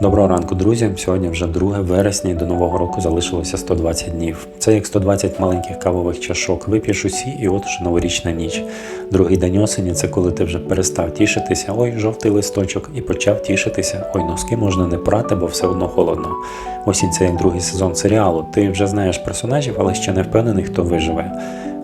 Доброго ранку, друзі. Сьогодні вже 2 вересня і до нового року залишилося 120 днів. Це як 120 маленьких кавових чашок. Вип'єш усі, і от уже новорічна ніч. Другий день осені це коли ти вже перестав тішитися, ой, жовтий листочок, і почав тішитися. Ой, носки можна не прати, бо все одно холодно. Осінь це як другий сезон серіалу. Ти вже знаєш персонажів, але ще не впевнений, хто виживе.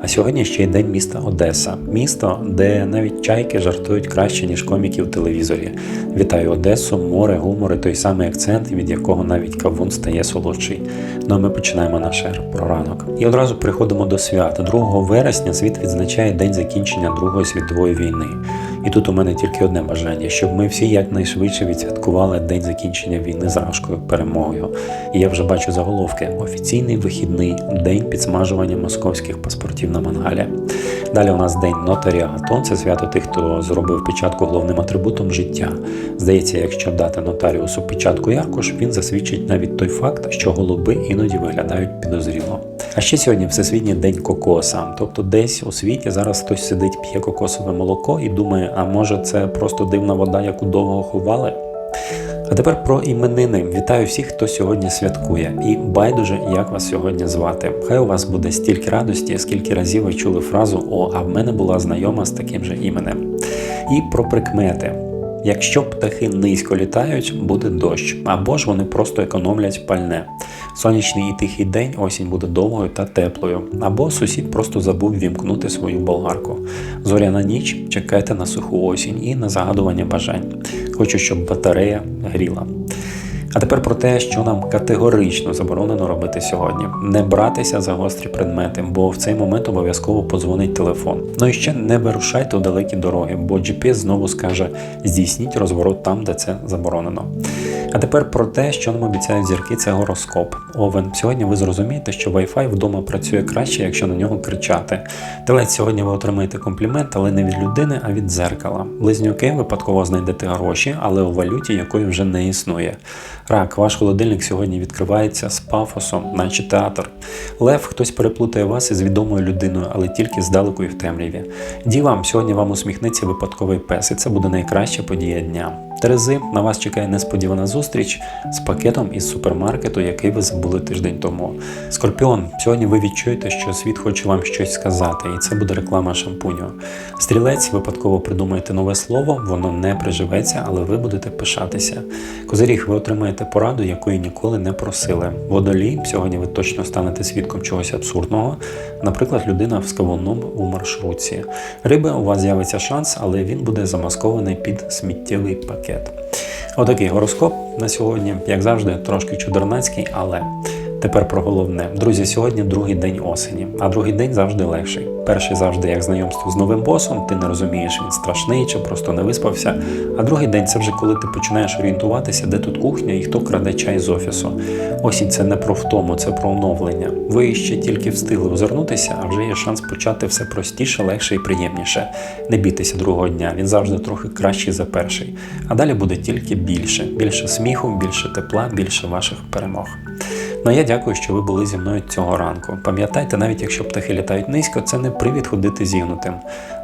А сьогодні ще й день міста Одеса, місто, де навіть чайки жартують краще, ніж коміки в телевізорі. Вітаю Одесу, море, гумори, той самий акцент, від якого навіть кавун стає солодший. Ну а ми починаємо наш про ранок. І одразу приходимо до свята. 2 вересня світ відзначає день закінчення Другої світової війни. І тут у мене тільки одне бажання, щоб ми всі якнайшвидше відсвяткували день закінчення війни з рашкою перемогою. І я вже бачу заголовки: офіційний вихідний день підсмажування московських паспортів на мангалі. Далі у нас день нотаріату. Це свято тих, хто зробив печатку головним атрибутом життя. Здається, якщо дати нотаріусу печатку і він засвідчить навіть той факт, що голуби іноді виглядають підозріло. А ще сьогодні Всесвітній день кокоса. Тобто, десь у світі зараз хтось сидить, п'є кокосове молоко і думає, а може це просто дивна вода, яку довго ховали. А тепер про іменини. Вітаю всіх, хто сьогодні святкує. І байдуже, як вас сьогодні звати. Хай у вас буде стільки радості, скільки разів ви чули фразу О, а в мене була знайома з таким же іменем. І про прикмети. Якщо птахи низько літають, буде дощ, або ж вони просто економлять пальне. Сонячний і тихий день осінь буде довгою та теплою, або сусід просто забув вімкнути свою болгарку. Зоряна ніч чекайте на суху осінь і на загадування бажань. Хочу, щоб батарея гріла. А тепер про те, що нам категорично заборонено робити сьогодні: не братися за гострі предмети, бо в цей момент обов'язково подзвонить телефон. Ну і ще не вирушайте у далекі дороги, бо GPS знову скаже: здійсніть розворот там, де це заборонено. А тепер про те, що нам обіцяють зірки, це гороскоп. Овен. Сьогодні ви зрозумієте, що Wi-Fi вдома працює краще, якщо на нього кричати. Телець сьогодні ви отримаєте комплімент, але не від людини, а від дзеркала. Близнюки випадково знайдете гроші, але у валюті, якої вже не існує. Рак, ваш холодильник сьогодні відкривається з пафосом, наче театр. Лев, хтось переплутає вас із відомою людиною, але тільки здалеку і в темряві. Дівам, сьогодні вам усміхнеться випадковий пес, і це буде найкраща подія дня. Терези, на вас чекає несподівана зустріч з пакетом із супермаркету, який ви забули тиждень тому. Скорпіон, сьогодні ви відчуєте, що світ хоче вам щось сказати, і це буде реклама шампуню. Стрілець, випадково придумаєте нове слово, воно не приживеться, але ви будете пишатися. Козиріг, ви отримаєте пораду, якої ніколи не просили. Водолій, сьогодні ви точно станете свідком чогось абсурдного, наприклад, людина в скавоном у маршрутці. Риби, у вас з'явиться шанс, але він буде замаскований під сміттєвий пакет. Отакий гороскоп на сьогодні, як завжди, трошки чудернацький, але тепер про головне. Друзі, сьогодні другий день осені, а другий день завжди легший. Перший завжди як знайомство з новим босом, ти не розумієш, він страшний чи просто не виспався. А другий день це вже коли ти починаєш орієнтуватися, де тут кухня і хто краде чай з офісу. Осінь це не про втому, це про оновлення. Ви ще тільки встигли озирнутися, а вже є шанс почати все простіше, легше і приємніше. Не бійтеся другого дня, він завжди трохи кращий за перший. А далі буде тільки більше: більше сміху, більше тепла, більше ваших перемог. Ну а я дякую, що ви були зі мною цього ранку. Пам'ятайте, навіть якщо птахи літають низько, це не привід ходити зігнутим.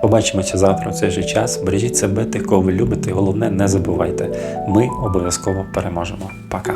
Побачимося завтра у цей же час. Бережіть себе, тих, кого ви любите. Головне, не забувайте. Ми обов'язково переможемо. Пока.